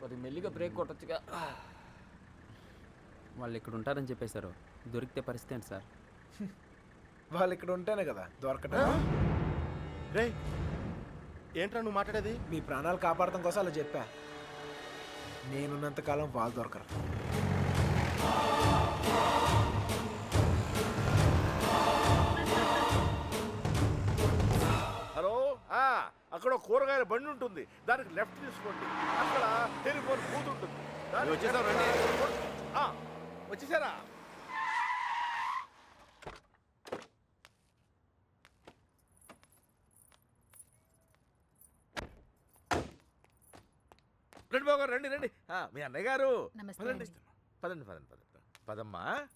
కొద్ది మెల్లిగా బ్రేక్ కొట్టొచ్చుగా. వాళ్ళు ఇక్కడ ఉంటారని చెప్పేశారు. దొరికితే పరిస్థితి ఏంటి సార్? వాళ్ళు ఇక్కడ ఉంటేనే కదా దొరకటం. రే ఏంట్రా నువ్వు మాట్లాడేది? మీ ప్రాణాలు కాపాడటం కోసం అలా చెప్పా. నేనున్నంత కాలం వాళ్ళు దొరకరు. అక్కడ కూరగాయల బండి ఉంటుంది. దానికి లెఫ్ట్ తీసుకోండి. అక్కడ టెలిఫోన్ బూత్ ఉంటుంది. వచ్చేసారా రండి బాబు గారు రండి రండి. ఆ, మీ అన్నయ్య గారు. పదండి. పదండి పదండి పదండి. పదమ్మా.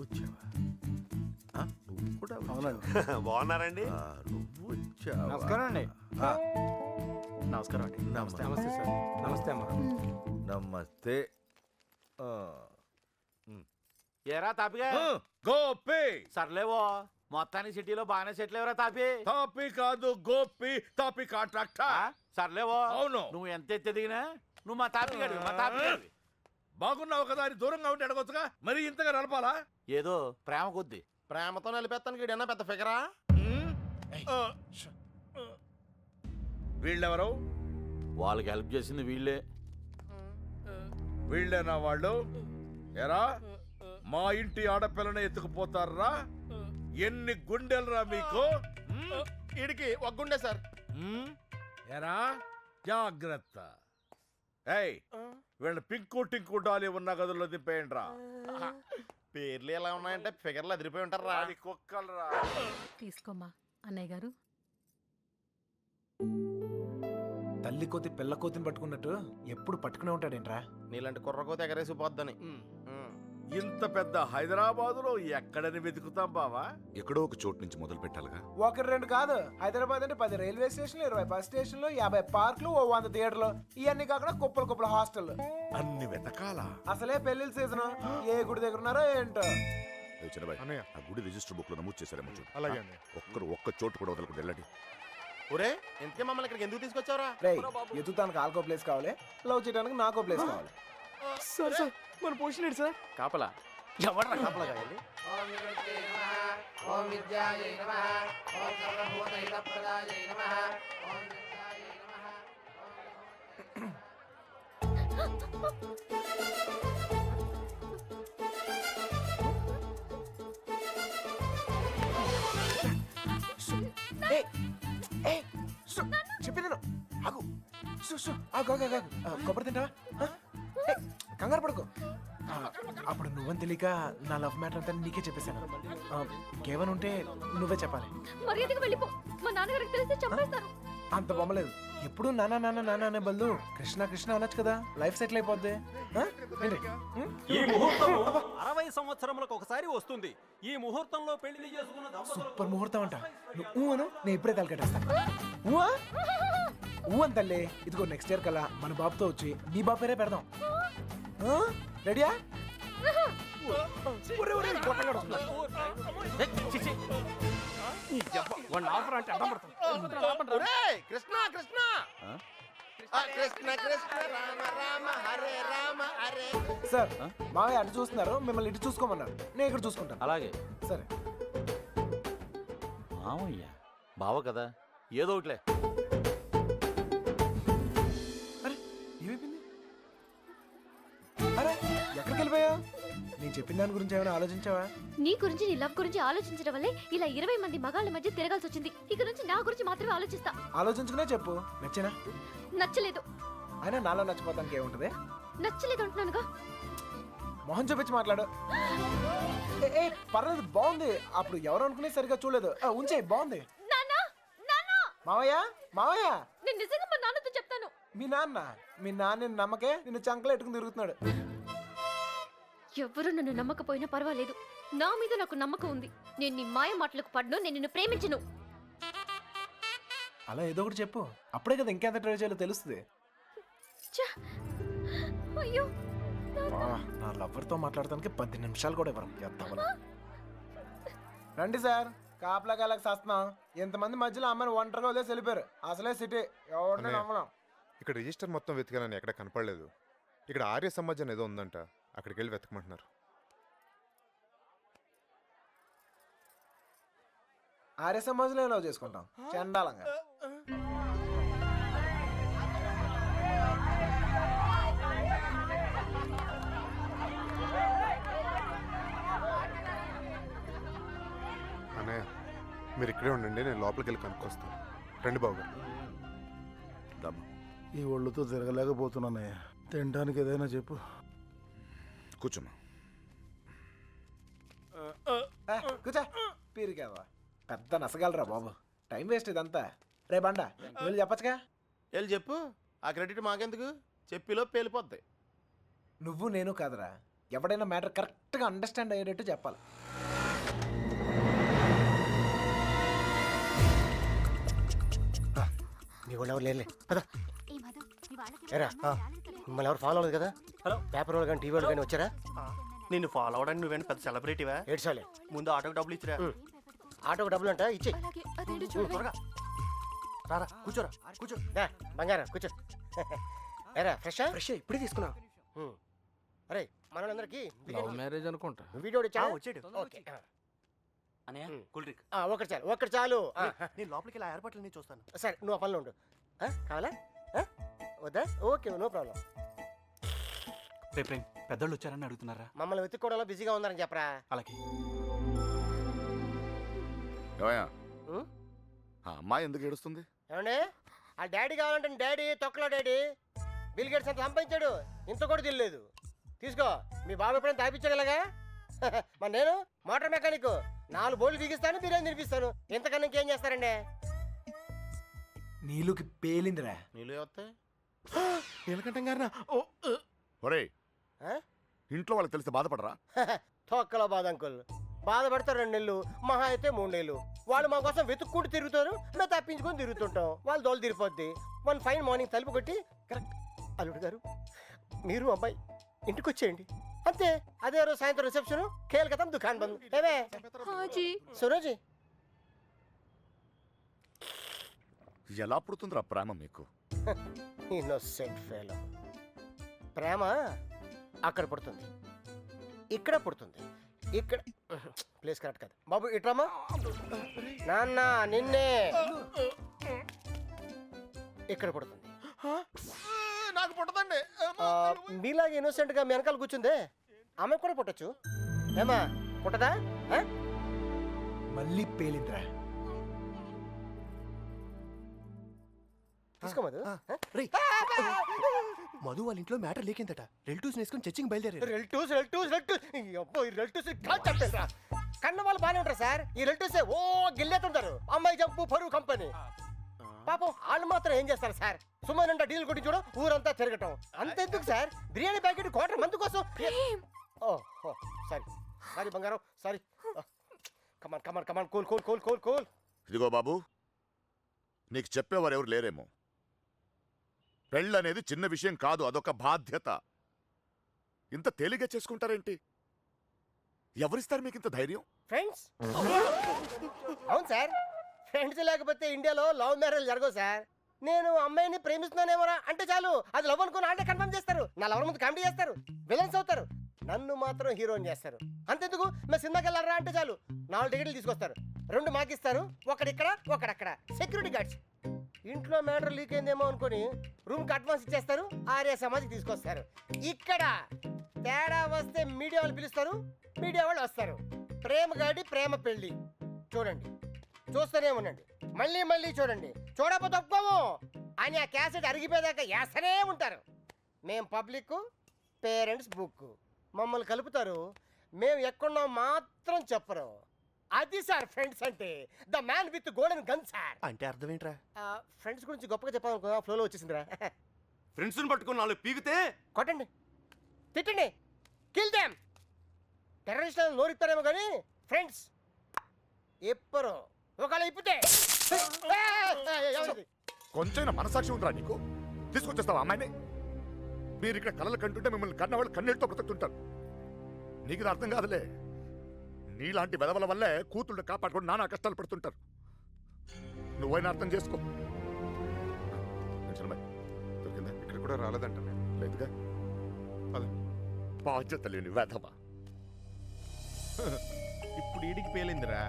వచ్చావా? కూడా? బాగున్నారండి? నువ్వు వచ్చావా? నమస్కారం అండి. ఆ, నమస్కారం అండి. నమస్తే నమస్తే సార్. నమస్తే అమ్మా. నమస్తే. ఆ, ఏరా తాపిగా ఆ, గోపి. సర్లేవో మొత్తానికి సిటీలో బాగానే సెటిల్ ఎవరా తాపి. తాపి కాదు గోపి. తాపి ఆ? కాంట్రాక్టర్ సర్లేవో. అవును. నువ్వు ఎంత ఎత్తి దిగినా నువ్వు మా తాపి గడివి మా తాపి గడివి. బాగున్నావు కదా అని దూరంగా ఉండి అడగొచ్చుగా. మరి ఇంతగా నడపాలా? ఏదో ప్రేమ కొద్ది. ప్రేమతో నిలిపేస్తానికి ఈడన్నా పెద్ద ఫిగరా. వీళ్ళెవరు? వాళ్ళకి హెల్ప్ చేసింది వీళ్ళే. వీళ్ళేనా వాళ్ళు ఎరా? మా ఇంటి ఆడపిల్లని ఎత్తుకుపోతారా? ఎన్ని గుండెలరా మీకు? ఉమ్, ఈడికి ఒగ్గుండే సార్. ఎరా? జాగ్రత్త. ఏయ్ వీళ్ళ పింకు టింకు డాలి ఉన్న గదుల్లో దింపేయండి రా పేర్లు ఎలా ఉన్నాయంటే ఫిగర్లు అదిరిపోయి ఉంటారా కుక్కలరా. తీసుకోమ్మా. అన్నయ్య గారు. తల్లి కోతి పిల్ల కోతిని పట్టుకున్నట్టు ఎప్పుడు పట్టుకునే ఉంటాడేంట్రా? నీలాంటి కుర్రకోత ఎగరేసి పోద్దని. ఇంత పెద్ద హైదరాబాదులో ఎక్కడని వెతుకుతాం బావా? ఎక్కడో ఒక చోటు నుంచి మొదలు పెట్టాలిగా. ఒకటి రెండు కాదు. హైదరాబాద్ అంటే పది రైల్వే స్టేషన్లు ఇరవై బస్ స్టేషన్లు యాభై పార్కులు ఓ వంద థియేటర్లు. ఇవన్నీ కాకుండా కుప్పలు కుప్పల హాస్టల్ అన్ని వెతకాలా? అసలే పెళ్ళిళ్ళ సీజన్. ఏ గుడి దగ్గర ఉన్నారో ఏంటో. ఏ చిన్నబాయ్, ఆ గుడి రిజిస్టర్ బుక్లో నమోదు చేశారేమో చూడు. అలాగే ఒక్కరు ఒక్క చోటు కూడా వదలకుండా వెళ్ళండి. ఒరే ఇంతకే మమ్మల్ని ఇక్కడికి ఎందుకు తీసుకొచ్చావురా? రే ఎత్తుతానికి ఆల్కో ప్లేస్ కావాలి. లవ్ చేయడానికి నాకో ప్లేస్ కావాలి. సార్ సార్ మన పొజిషన్ ఏంటి సార్? కాపలా. ఎవడరా కాపలా చెప్పేది విను. ఆగు. ఆగు, ఆగు, ఆగు, కొబ్బరి తింటావా? కంగారు పడుకో. ఆ, అప్పుడు నువ్వని తెలియక నా లవ్ మ్యాటర్ అంతా నీకే చెప్పేశాను. ఆ, ఇంకేమైనా ఉంటే నువ్వే చెప్పాలి. మర్యాదగా వెళ్ళిపో. మా నాన్నగారికి తెలిస్తే చంపేస్తారు అంత బొమ్మలేదు ఎప్పుడు నాన్న నాన్న నాన్న అనే బదులు కృష్ణ కృష్ణ అనొచ్చు కదా. లైఫ్ సెటిల్ అయిపోద్ది? ఈ ముహూర్తం అరవై సంవత్సరములకు ఒకసారి వస్తుంది. ఈ ముహూర్తంలో పెళ్ళి చేసుకున్న సూపర్ ముహూర్తం అంట. నువ్వు ఊ అను నేను ఇప్పుడే తలకట్టేస్తా ఊవా ఊ? అని తల్లి. ఇదిగో నెక్స్ట్ ఇయర్ కల్లా మన బాబుతో వచ్చి నీ బాబు పేరే పెడదాం? రెడీయా? కృష్ణ కృష్ణ. కృష్ణ కృష్ణ రామ రామ హరే రామ హరే. సార్ మావయ్య అటు చూస్తున్నారు మిమ్మల్ని ఇటు చూసుకోమన్నారు. నేను ఇక్కడ చూసుకుంటాను. అలాగే. సరే. మామయ్య బావ కదా? ఏదో ఒకటిలే. నేను చెప్పిన దాని గురించి ఏమైనా ఆలోచించావా? నీ గురించి నీ లవ్ గురించి ఆలోచించడం వల్లే ఇలా ఇరవై మంది మగాళ్ళ మధ్య తిరగాల్సి వచ్చింది. ఇక నుంచి నా గురించి మాత్రమే ఆలోచిస్తా. ఆలోచించుకునే చెప్పు. నచ్చినా? నచ్చలేదు. అయినా నాలో నచ్చిపోతానికి ఏముంటది? నచ్చలేదు అంటున్నానుగా. మొహం చూపించి మాట్లాడు. ఏ, ఏ పర్లేదు బాగుంది. అప్పుడు ఎవరు అనుకునే సరిగా చూడలేదు. ఆ, ఉంచేయ్ బాగుంది. నాన్న నాన్న! మావయ్య మావయ్య! నేను నిజంగా మా నాన్నతో చెప్తాను. మీ నాన్న మీ నాన్న నమ్మకే నిన్ను చంకలో ఎట్టుకుని తిరుగుతున్నాడు. ఎవరు నన్ను నమ్మకపోయినా పర్వాలేదు. నా మీద నాకు నమ్మకం ఉంది. నేను నీ మాయ మాటలకు పడ్ను నేను నిన్ను ప్రేమించను. అలా ఏదో ఒకటి చెప్పు. అప్పుడే కదా ఇంకెంత ట్రై చేయాలో తెలుస్తుంది. ఛ! అయ్యో! వా, నా లవ్వర్తో మాట్లాడటానికి పది నిమిషాలు కూడా ఇవ్వరు. ఎత్తవలు. రండి సార్ కాపలా కాలకు సస్తున్నాం ఇంతమంది మధ్యలో అమ్మని ఒంటరిగా వదిలేసి వెళ్ళిపోయారు. అసలే సిటీ. ఎవరిని అన్నయ్య. నమ్మలేం. ఇక్కడ రిజిస్టర్ మొత్తం వెతికానని ఎక్కడ కనపడలేదు. ఇక్కడ ఆర్య సమాజ్ అని ఏదో ఉందంట. అక్కడికి వెళ్ళి వెతకమంటున్నారు. ఆర్య సమాజంలో లవ్ చేసుకుంటాం? చండాలంగా. అన్నయ్య మీరు ఇక్కడే ఉండండి నేను లోపలికి వెళ్ళి కనుక్కొస్తాను. రండి బాబు గారు. ఈ ఒళ్ళుతో తిరగలేకపోతున్నానయ్యా. తినడానికి ఏదైనా చెప్పు. కూర్చోమ్మా ఏ, కూర్చో. పీరికేవా పెద్ద నసగలరా బాబు. టైం వేస్ట్ ఇదంతా. రే బండ నువ్వు వెళ్ళి చెప్పచ్చుగా? వెళ్ళి చెప్పు. ఆ క్రెడిట్ మాకెందుకు? చెప్పిలో పేలిపోద్ది. నువ్వు నేను కాదురా. ఎవడైనా మ్యాటర్ కరెక్ట్గా అండర్స్టాండ్ అయ్యేటట్టు చెప్పాలి. మీ వాళ్ళు ఎవరు లేరులే. పద. ఎరా మిమ్మల్ని ఎవరు ఫాలో అవ్వలేదు కదా? హలో పేపర్ వాళ్ళు కానీ టీవీ వాళ్ళు కానీ వచ్చారా? నిన్ను ఫాలో అవడానికి నువ్వేంటి పెద్ద సెలబ్రిటీవా ఏడ్చాలే ముందు ఆటోకి డబ్బులు ఇచ్చిరా. ఆటోకి డబ్బులు అంట? ఇచ్చి అలాగే అదేంటో చూడవే త్వరగా. రారా కూర్చోరా కూర్చో. బంగారం కూర్చో. ఎరా ఫ్రెష్ ఫ్రెష్ ఇప్పుడే తీసుకున్నా. అరే మనందరికి లవ్ మ్యారేజ్ అనుకుంటా. వీడియో వచ్చా వచ్చాడు. ఓకే ఉమ్. Cool drink. ఆ, ఒకటి చాలు ఒకటి చాలు. ఆ, నేను లోపలికి ఇలా ఏర్పాట్లు నేను చూస్తాను. సరే నువ్వు ఆ పనిలో ఉండు. ఆ, కావాలా? ఆ? వద్దా ఓకే నో ప్రాబ్లం రేపు పెద్దోళ్ళు వచ్చారని అడుగుతున్నారా? మమ్మల్ని వెతుక్కోవడంలో బిజీగా ఉన్నారని చెప్పరా? అలాగే. ఏమయ్యా? ఉం? ఆ అమ్మాయి ఎందుకు ఏడుస్తుంది? ఏమండి? ఆ డాడీ కావాలంటే డాడీ తొక్కలో డాడీ. బిల్ గేట్స్ అంత సంపాదించాడు. ఇంత కూడా తెలియలేదు తీసుకో మీ బాబు ఎప్పుడైనా తాపించాడు ఇలాగా? మరి నేను మోటార్ మెకానిక్. నాలుగు బోర్లు బిగిస్తాను బిర్యానీ తినిపిస్తాను. ఇంతకన్నా ఇంకేం చేస్తారండి? నీళ్ళకి పేలిందిరా. నీళ్ళు వస్తాయి? నీలకంఠం గారినా? ఒరే ఆ? ఇంట్లో వాళ్ళకి తెలిసి బాధపడరా? తొక్కలో బాధ అంకుల్. బాధపడతారు రెండు నెలలు మహా అయితే మూడు నెలలు. వాళ్ళు మా కోసం వెతుక్కుంటూ తిరుగుతారు మేము తప్పించుకొని తిరుగుతుంటాం. వాళ్ళు దోలు తిరిగిపోద్ది వన్ ఫైన్ మార్నింగ్ తలుపు కొట్టి కరెక్ట్ అల్లుడు గారు మీరు అబ్బాయి ఇంటికి వచ్చేయండి. అంతే అదే రోజు సాయంత్రం రిసెప్షన్ కేల్కతం దుకాన్ బంద్. ఏమే? హాజీ. సురోజీ. ఎలా పుడుతుందిరా ప్రేమ మీకు? ఇన్నోసెంట్ ఫెలో ప్రేమ అక్కడ పుడుతుంది. ఇక్కడ పుడుతుంది. ఇక్కడ ప్లేస్ కరెక్ట్ కాదు. బాబు ఇట్రామా నాన్న నిన్నే. ఇక్కడ పుడుతుంది. నాకు పుట్టదండి. మీలాగా ఇన్నోసెంట్గా మీ వెనకాల కూర్చుందే? ఆమె కూడా పుట్టచ్చు. ఏమా పుట్టదా? మళ్ళీ పేలిందిరా. తీసుకోమదు? మధు వాళ్ళ ఇంట్లో మ్యాటర్ లేకిందట. రిలేటివ్స్ వేసుకొని చర్చింగ్ బయలుదేరారు. రెల్టూస్ రెల్టూస్ రెల్టూస్ అబ్బో ఈ రెల్టూస్ కన్న వాళ్ళు బాగానే ఉంటారు సార్? ఈ రెల్టూస్ ఓ గిల్లేతుంటారు. అమ్మాయి జంపు పరువు కంపెనీ. పాపం వాళ్ళు మాత్రం ఏం చేస్తారు సార్? సుమారు డీల్ కొట్టి చూడ ఊరంతా తిరగటం. అంతెందుకు sir? Biryani packet quarter month కోసం. ఓ సారీ. సారీ బంగారం sorry. Come on come on come on cool cool cool cool cool ఇదిగో బాబు నీకు చెప్పేవారు ఎవరు లేరేమో. పెళ్ళనేది చిన్న విషయం కాదు అదొక బాధ్యత. ఇంత తేలిగ్గా చేసుకుంటారేంటి? ఎవరిస్తారు మీకు ఇంత ధైర్యం? ఫ్రెండ్స్ అవును సార్. ఫ్రెండ్స్ లేకపోతే ఇండియాలో లవ్ మ్యారేజ్ జరగవు సార్. నేను అమ్మాయిని ప్రేమిస్తున్నానేమోరా? అంటే చాలు. అది లవ్ అనుకుని అంటే కన్ఫర్మ్ చేస్తారు. నా లవర్ ముందు కామెడీ చేస్తారు. విలన్స్ అవుతారు. నన్ను మాత్రం హీరోని చేస్తారు. అంతెందుకు? మేము సినిమాకి వెళ్ళారా అంటే చాలు. నాలుగు టికెట్లు తీసుకొస్తారు. రెండు మాకిస్తారు. ఒకడిక్కడ ఒకడక్కడ. సెక్యూరిటీ గార్డ్స్ ఇంట్లో మ్యాటర్ లీక్ అయిందేమో అనుకుని రూమ్కి అడ్వాన్స్ ఇచ్చేస్తారు ఆర్య సమాధికి తీసుకొస్తారు. ఇక్కడ తేడా వస్తే మీడియా వాళ్ళు పిలుస్తారు మీడియా వాళ్ళు వస్తారు. ప్రేమ గాడి ప్రేమ పెళ్ళి చూడండి. చూస్తూనే ఉండండి. మళ్ళీ మళ్ళీ చూడండి. చూడకపోతే ఒప్పుకోము. అని ఆ క్యాసెట్ అరిగిపోయేదాకా వేస్తూనే ఉంటారు. మేము పబ్లిక్ పేరెంట్స్ బుక్ మమ్మల్ని కలుపుతారు. మేము ఎక్కడున్నాం మాత్రం చెప్పరు. అది సార్ ఫ్రెండ్స్ అంటే. The man with golden gun sir. అంటే అర్థం ఏంట్రా ఫ్రెండ్స్ గురించి గొప్పగా చెప్పాలనుకున్నా ఫ్లోలో వచ్చేసిందిరా. ఫ్రెండ్స్ పట్టుకుని నాలుగు పీకితే? కొట్టండి. తిట్టండి. కిల్ దామ్. టెర్రరిస్టులను నోరిస్తారేమో కానీ ఫ్రెండ్స్ ఎప్పరు ఒకవేళ ఇప్పితే. ఎవరిది? కొంచెం మనసాక్షి ఉందిరా నీకు? తీసుకొచ్చేస్తావా అమ్మాయిని? మీరు ఇక్కడ కలలు కంటుంటే మిమ్మల్ని కన్నవాళ్ళు కన్నీళ్ళతో బ్రతుకుతుంటారు. నీకు ఇది అర్థం కాదులే. నీలాంటి వెదవల వల్లే కూతుళ్ళు కాపాడుకొని నానా కష్టాలు పడుతుంటారు. నువ్వైనా అర్థం చేసుకో. దొరికిందా? ఇక్కడ కూడా రాలేదంట నేను లేదుగా. బాధ్యత లేని వెధవ. ఇప్పుడు ఈడికి పేలిందిరా.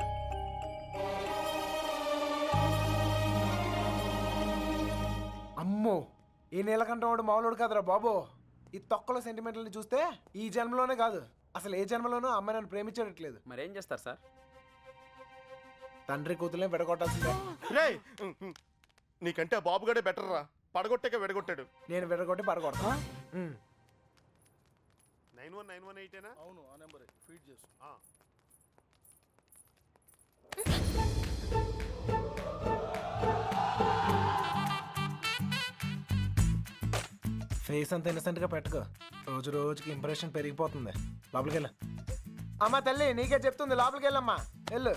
అమ్మో ఈ నీలకంఠం వాడు మామూలుడు కాదురా బాబు. ఈ తొక్కలో సెంటిమెంట్లని చూస్తే ఈ జన్మలోనే కాదు. అసలు ఏ జన్మలోనూ అమ్మాయి నన్ను ప్రేమించట్లేదు మరేం చేస్తారు సార్? తండ్రి కూతులే విడగొట్టాల్సిందే. రేయ్! నీకంటే ఆ బాబుగాడే బెటర్ రా. పడగొట్టాక విడగొట్టాడు. నేను విడగొట్టి పడగొడతా. Um. Nine one nine one ఎయిటేనా అవును ఆ నెంబర్. ఫీడ్ చేసు ఫేస్ అంత innocent గా పెట్టుకో. రోజు రోజుకి ఇంప్రెషన్ పెరిగిపోతుంది. లోపలికి వెళ్ళు అమ్మా తల్లి నీకే చెప్తుంది లోపలికి వెళ్ళమ్మా వెళ్ళు.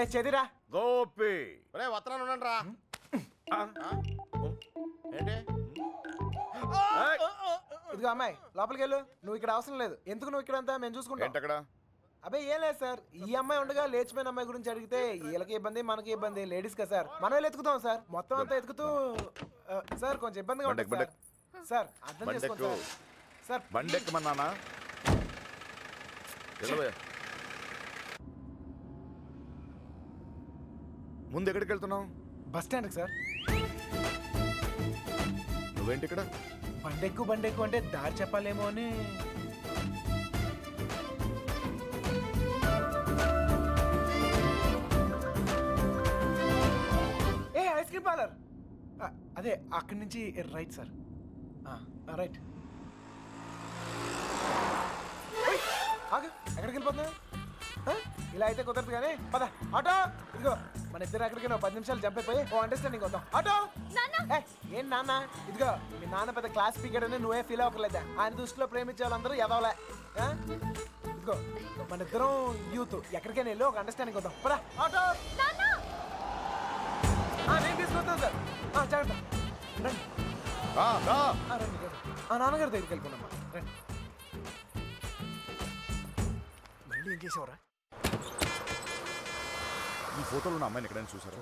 ఏ చెదిరా. గోపి. రే వత్తనాలు ఉండండి రా ఏంటి? ఇదిగో అమ్మాయి లోపలికి వెళ్ళు నువ్వు ఇక్కడ అవసరం లేదు. ఎందుకు నువ్వు ఇక్కడ అంతా మేము చూసుకుంటాం. ఏంటక్కడ అబ్బాయి ఏం లేదు సార్. ఈ అమ్మాయి ఉండగా లేచిపోయిన అమ్మాయి గురించి అడిగితే వీళ్ళకి ఇబ్బంది మనకి ఇబ్బంది. లేడీస్ కదా సార్? మనం వెళ్ళి ఎత్తుకుతాం సార్. మొత్తం అంతా ఎత్తుకుతూ ఆ, సార్ కొంచెం ఇబ్బందిగా ఉంటుంది సార్. సార్ అర్థం బండెక్కు. సార్. సార్ బండి ఎక్కమన్నానా వెళ్ళవే. ముందు ఎక్కడికి వెళ్తున్నావు? బస్ స్టాండ్కి సార్. నువ్వేంటి ఇక్కడ? బండెక్కు బండెక్కు అంటే దారి చెప్పాలేమో అని. ఏ ఐస్ క్రీమ్ పార్లర్. అదే అక్కడి నుంచి రైట్ సార్. రైట్. ఆగు ఎక్కడికి వెళ్ళిపోతున్నా ఇలా అయితే కుదరదు కానీ పద ఆటో! ఇదిగో మన ఇద్దరు ఎక్కడికి పది నిమిషాలు జంప్ అయిపోయి ఓ అండర్స్టాండింగ్ వద్దాం. ఆటో! ఏ, నాన్న? ఇదిగో మీ నాన్న పెద్ద క్లాస్ స్పీకర్ అని నువ్వే ఫీల్ అవ్వట్లేదా ఆయన దృష్టిలో ప్రేమించే వాళ్ళందరూ ఎదవలే? ఇదిగో మన ఇద్దరం యూత్ ఎక్కడికైనా వెళ్ళి ఒక అండర్స్టాండింగ్ వద్దాం. పదా ఆటో! నేను తీసుకొస్తాను సార్. జాగ్రత్త. ఆ, నాన్నగారి దగ్గరికి వెళ్ళిపోనమ్మా రండి. మళ్ళీ ఏం చేసావురా? ఈ ఫోటోలో ఉన్న అమ్మాయిని ఎక్కడైనా చూసారా?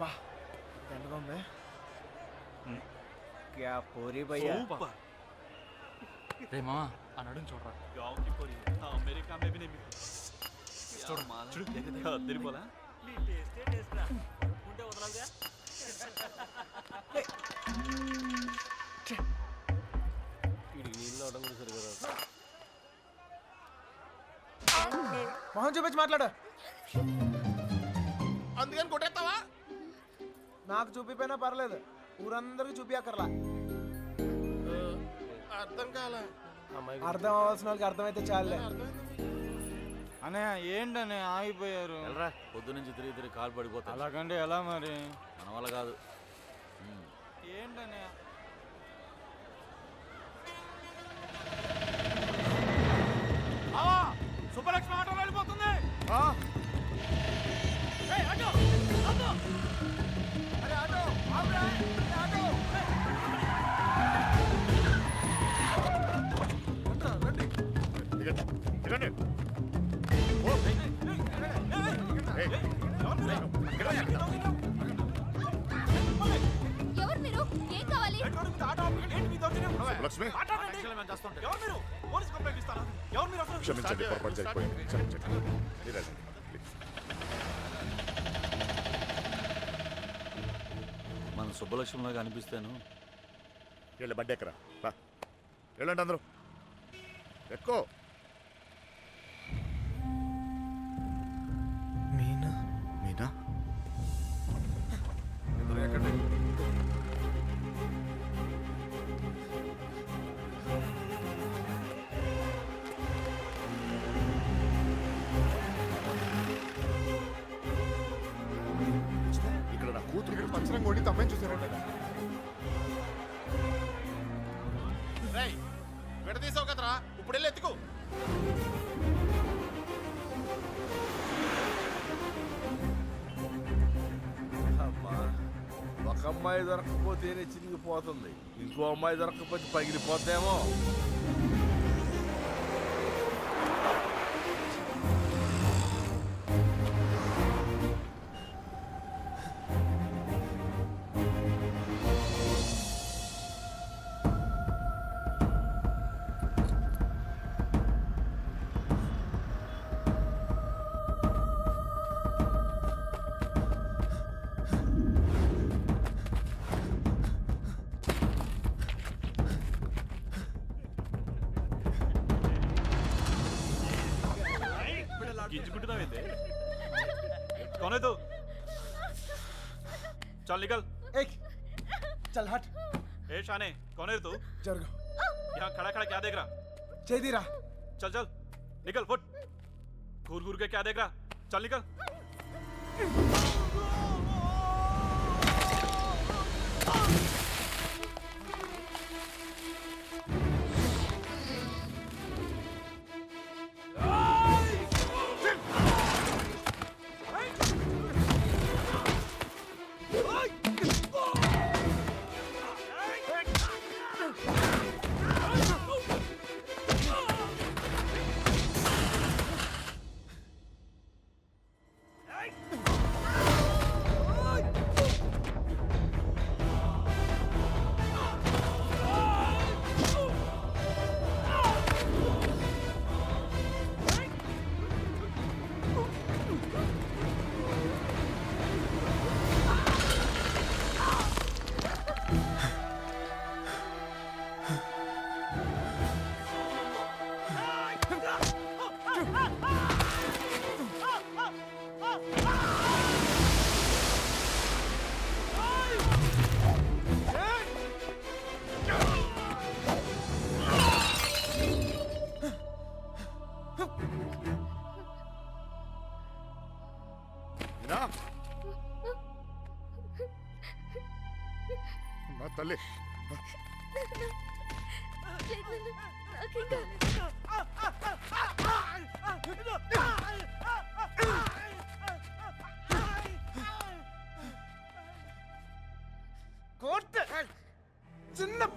బా దండగా ఉంది. క్యా పోరీ భయ్యా? రే మామా ఆ నడుం చూడరా. మొహం చూపించి మాట్లాడు. అందుకని కొట్టేస్తావా? నాకు చూపిపోయినా పర్లేదు. ఊరందరికి చూపియక్కర్లా అర్థం కాలే. అర్థం అవ్వాల్సిన వాళ్ళకి అర్థమైతే చాలే అనే ఏంటనే ఆగిపోయారు. పొద్దు నుంచి తిరిగి తిరిగి కాలు పడిపోతా అలాగంటే ఎలా మరి? మన వల్ల కాదు. ఏంటనే? సుబ్బలక్ష్మి ఆటో వెళ్ళిపోతుంది. ఎవరు మీరు? ఏం కావాలి? లక్ష్మి. క్షమించండి పొరపాటు జరిగిపోయింది. క్షమించండి. మీరు వెళ్ళండి, ప్లీజ్. మన సుబ్బలక్ష్మిలాగా అనిపిస్తాను. వెళ్ళి బండి ఎక్కరా. రా. వెళ్ళండి అందరూ. ఎక్కువ. దొరకకపోతేనే చిరిగిపోతుంది ఇంకో అమ్మాయి దొరకకపోతే పగిలిపోతేమో कौन है तू जरगो यहाँ खड़ा खड़ा क्या देख रहा? चेदीरा चल चल। निकल फुट। घूर घूर के क्या देख रहा? चल निकल। Oh!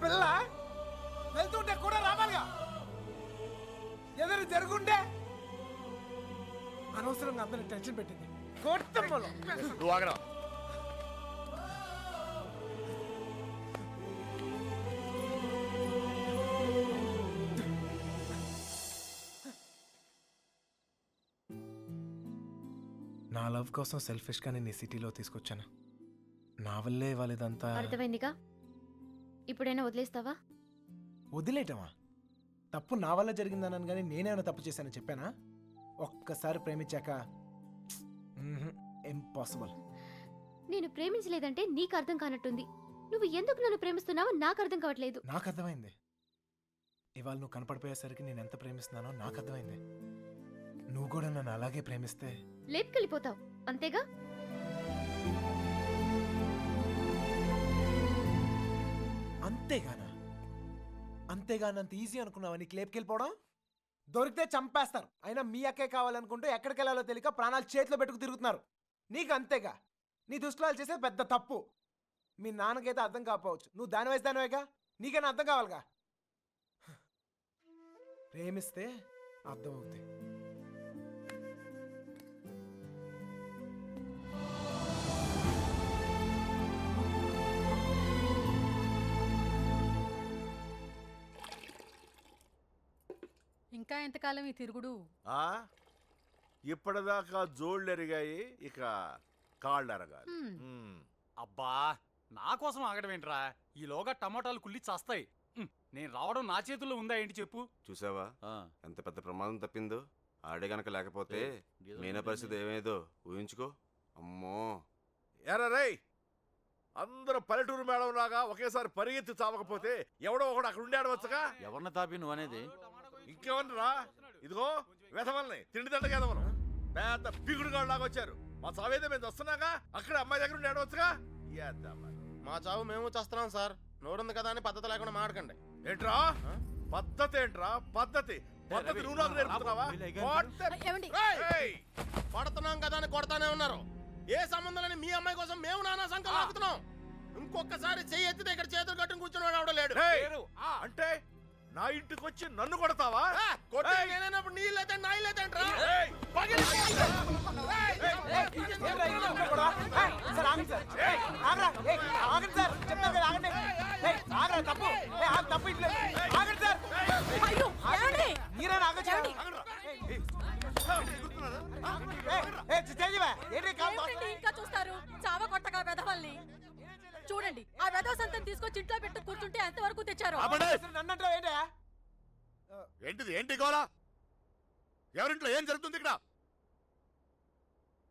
పిల్ల వెళ్తుంటే కూడా రావాలిగా ఎదురు జరుగుండే అనవసరంగా అందరిని టెన్షన్ పెట్టింది. నువ్వు ఆగరా. నా లవ్ కోసం సెల్ఫిష్గా నేను ఈ సిటీలో తీసుకొచ్చాను. నా వల్లే వాళ్ళదంతా అర్థమైందిగా? ఇప్పుడైనా వదిలేస్తావా? వదిలేయటమా? తప్పు నా వల్ల జరిగిందన్నాను కానీ నేనేమైనా తప్పు చేశానని చెప్పానా? ఒక్కసారి ప్రేమించాక ఇంపాసిబుల్ నేను ప్రేమించలేదంటే నీకు అర్థం కానట్టుంది. నువ్వు ఎందుకు నన్ను ప్రేమిస్తున్నావో నాకు అర్థం కావట్లేదు. నాకు అర్థమైంది. ఇవాళ నువ్వు కనపడిపోయేసరికి నేను ఎంత ప్రేమిస్తున్నానో నాకు అర్థమైంది. నువ్వు కూడా నన్ను అలాగే ప్రేమిస్తే లేపుకెళ్ళిపోతావు. అంతేగా? అంతేగానా? అంతేగానంత ఈజీ అనుకున్నావా నీకు లేపుకెళ్ళిపోవడం దొరికితే చంపేస్తారు. అయినా మీ అక్కే కావాలనుకుంటే ఎక్కడికి వెళ్ళాలో తెలియక ప్రాణాలు చేతిలో పెట్టుకు తిరుగుతున్నారు. నీకు అంతేగా. నీ దుష్టులాలు చేసే పెద్ద తప్పు. మీ నాన్నకైతే అర్థం కాకపోవచ్చు. నువ్వు దాని వయసు దానివేగా? నీకైనా అర్థం కావాలిగా? ప్రేమిస్తే అర్థమవుతాయి. ఇంకా ఎంతకాలం ఈ తిరుగుడు? ఆ? ఇప్పటిదాకా జోళ్ళు ఎరిగాయి ఇక కాళ్ళు ఎరగాలి. అబ్బా నా కోసం ఆగడం ఏంట్రా? ఈలోగా టమాటాలు కుళ్ళి చస్తాయి. ఉమ్, నేను రావడం నా చేతుల్లో ఉందా ఏంటి చెప్పు? చూసావా? ఎంత పెద్ద ప్రమాదం తప్పిందో? ఆడే గనక లేకపోతే మీనా పరిస్థితి ఏమేదో ఊహించుకో. అమ్మో. ఎరా అందరూ పల్లెటూరు మేడం లాగా ఒకేసారి పరిగెత్తి చావకపోతే ఎవడో ఒకడు అక్కడ ఉండి ఆడవచ్చుగా? ఎవరిని తాపి నువ్వు అనేది ఇంకేమన్నరా ఇదిగో వెధవల్ని తిండి దండగా ఎదవను పెద్ద పిగుడు లాగా వచ్చారు. మా చావేదో మేము వస్తున్నాగా? అక్కడ అమ్మాయి దగ్గర ఉండి ఆడవచ్చుగా ఏద్దామా. మా చావు మేము చేస్తున్నాం సార్. నోరుంది కదా అని పద్ధతి లేకుండా మాడకండి ఏంట్రా? పద్ధతి ఏంట్రా? పద్ధతి. పద్ధతి నువ్వు నాకు నేర్పుతున్నావా! కొడుతున్నాం కదా అని కొడతానే ఉన్నారు. ఏ సంబంధం లేని మీ అమ్మాయి కోసం మేము నానా లాగుతున్నాం ఇంకొకసారి చెయ్యి ఎత్తితే ఇక్కడ చేతులు కట్టుకుని కూర్చుని వాడు లేడు. అంటే నా ఇంటికి వచ్చి నన్ను కొడతావా నీళ్ళు అయితే నా ఇల్లు అయితే ఇంకా చూస్తారు చావ కొట్టగా వెధవల్ని చూడండి ఆ వెధవ సంతం తీసుకొచ్చి ఇంట్లో పెట్టి కూర్చుంటే ఎంతవరకు తెచ్చారు ఆపండి. ఏంటిది? ఏంటి గోలా? ఎవరింట్లో ఏం జరుగుతుంది ఇక్కడ?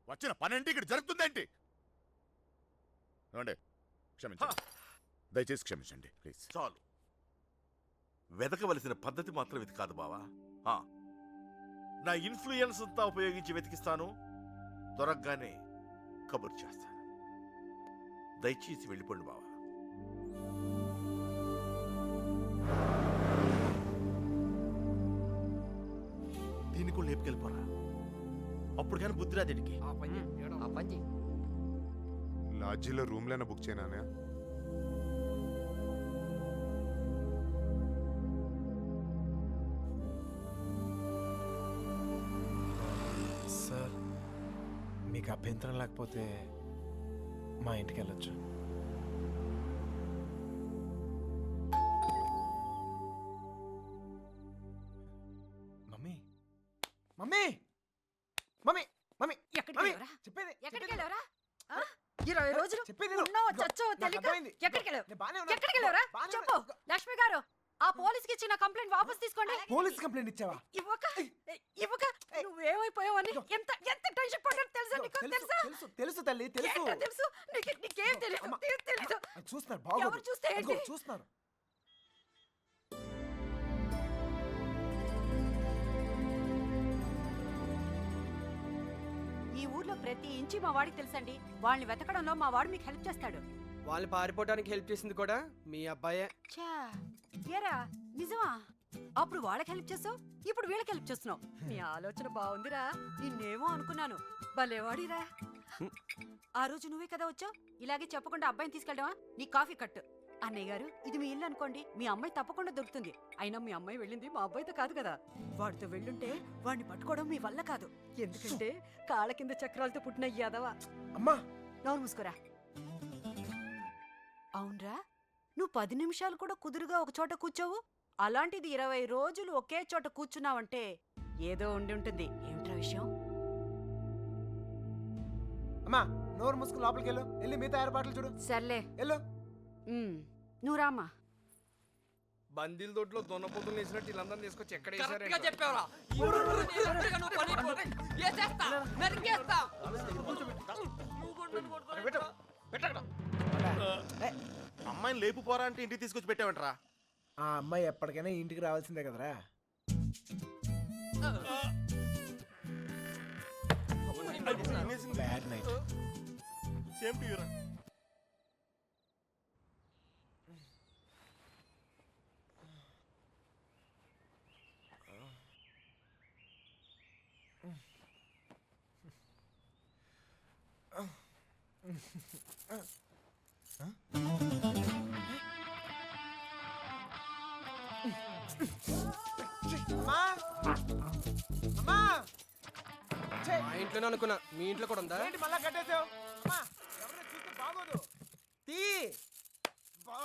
వచ్చిన పనేంటి? ఇక్కడ జరుగుతుందేంటి? ఏమండి? క్షమించండి. దయచేసి క్షమించండి ప్లీజ్. చాలు. వెతకవలసిన పద్ధతి మాత్రం ఇది కాదు బావా. ఆ, నా ఇన్ఫ్లుయెన్స్ అంతా ఉపయోగించి వెతికిస్తాను. దొరకగానే కబుర్ చేస్తాను. దయచేసి వెళ్ళిపోండి బావా. దీన్ని కూడా లేపుకెళ్ళిపోరా. అప్పుడు కానీ బుద్ధి రాదు ఈడికి. లాడ్జీలో రూమ్లైనా బుక్ చేయనా సార్ మీకు అభ్యంతరం లేకపోతే మా ఇంటికి వెళ్ళొచ్చు. ఈ ఊర్లో ప్రతి ఇంచి మా వాడికి తెలుసండి. వాళ్ళని వెతకడంలో మా వాడు మీకు హెల్ప్ చేస్తాడు. వాళ్ళు పారిపోవడానికి హెల్ప్ చేసింది కూడా మీ అబ్బాయే. ఛా! ఏరా నిజమా? అప్పుడు వాళ్ళకి హెల్ప్ చేసావు ఇప్పుడు వీళ్ళకి హెల్ప్ చేస్తున్నావు. నీ ఆలోచన బాగుందిరా నిన్నేమో అనుకున్నాను. భలేవాడిరా ఆ రోజు నువ్వే కదా వచ్చావు? ఇలాగే చెప్పకుండా అబ్బాయిని తీసుకెళ్ళావా నీ కాఫీ కట్టు. అన్నయ్య గారు ఇది మీ ఇల్లు అనుకోండి. మీ అమ్మాయి తప్పకుండా దొరుకుతుంది. అయినా మీ అమ్మాయి వెళ్ళింది మా అబ్బాయితో కాదు కదా. వాడితో వెళ్ళుంటే వాడిని పట్టుకోవడం మీ వల్ల కాదు. ఎందుకంటే కాళ్ళ కింద చక్రాలతో పుట్టిన యాదవా. అమ్మా! నోరు మూసుకోరా. అవునరా నువ్వు పది నిమిషాలు కూడా కుదురుగా ఒక చోట కూర్చోవు? అలాంటిది ఇరవై రోజులు ఒకే చోట కూర్చున్నావంటే ఏదో ఉండి ఉంటుంది. ఏమిట్రా విషయం? అమ్మా నోరు మూసుకుని లోపలికి వెళ్ళు వెళ్ళి మిగతా ఏర్పాట్లు చూడు. సర్లే. వెళ్ళు ఉమ్, నువ్వు రామ్మా. బందీల దొడ్లో దొన్నపోతులు వేసినట్టు వీళ్ళందరినీ తీసుకొచ్చి ఎక్కడ కరెక్ట్గా చెప్పావురా. ఈ ఊరు నీ దగ్గరగా నువ్వు పని అయిపోయి. వేసేస్తా, నరికేస్తా. అమ్మాయిని లేపు పోరా అంటే ఇంటికి తీసుకొచ్చి పెట్టావంటరా? ఆ అమ్మాయి ఎప్పటికైనా ఇంటికి రావాల్సిందే కదరా. బ్యాడ్ నైట్ సేమ్ టు యూరా అమ్మా. అమ్మా. ఛే, మా ఇంట్లోనే అనుకున్నా. మీ ఇంట్లో కూడా ఉందా? ఏంటి మళ్ళా కట్టేసావు? అమ్మా ఎవరైనా చూస్తే బాగోదు. తీ. బా.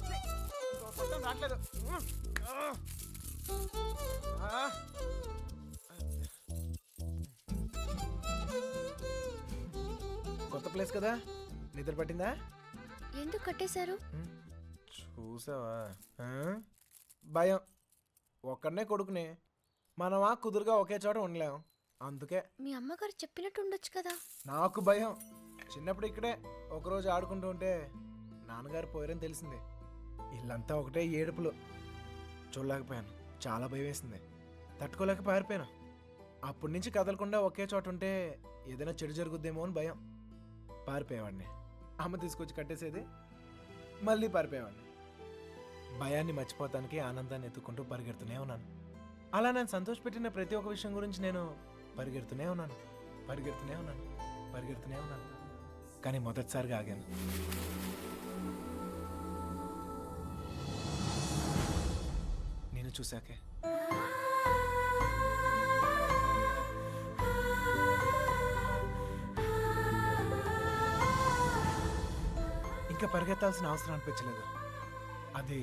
ఛీ, ఇంకో శబ్దం రావట్లేదు ఆ. కొత్త ప్లేస్ కదా? నిద్ర పట్టిందా? ఎందుకు కట్టేశారు? చూసావా? ఆ? భయం. ఒక్కడనే కొడుకుని. మనమా కుదురుగా ఒకే చోట ఉండలేం. అందుకే మీ అమ్మగారు చెప్పినట్టు ఉండొచ్చు కదా? నాకు భయం. చిన్నప్పుడు ఇక్కడే ఒకరోజు ఆడుకుంటూ ఉంటే నాన్నగారు పోయారని తెలిసింది. ఇల్లంతా ఒకటే ఏడుపులు. చూడలేకపోయాను. చాలా భయం వేసింది తట్టుకోలేక పారిపోయాను. అప్పటి నుంచి కదలకుండా ఒకే చోట ఉంటే ఏదైనా చెడు జరుగుద్దేమో అని భయం. పారిపోయేవాడిని. అమ్మ తీసుకొచ్చి కట్టేసేది మళ్ళీ పారిపోయేవాడిని. భయాన్ని మర్చిపోతానికి ఆనందాన్ని ఎత్తుకుంటూ పరిగెడుతూనే ఉన్నాను. అలా నేను సంతోషపెట్టిన ప్రతి ఒక్క విషయం గురించి నేను పరిగెడుతూనే ఉన్నాను. పరిగెడుతూనే ఉన్నాను. పరిగెడుతూనే ఉన్నాను. కానీ మొదటిసారిగా ఆగాను. నేను చూశాకే. ఇంకా పరిగెత్తాల్సిన అవసరం అనిపించలేదు. అది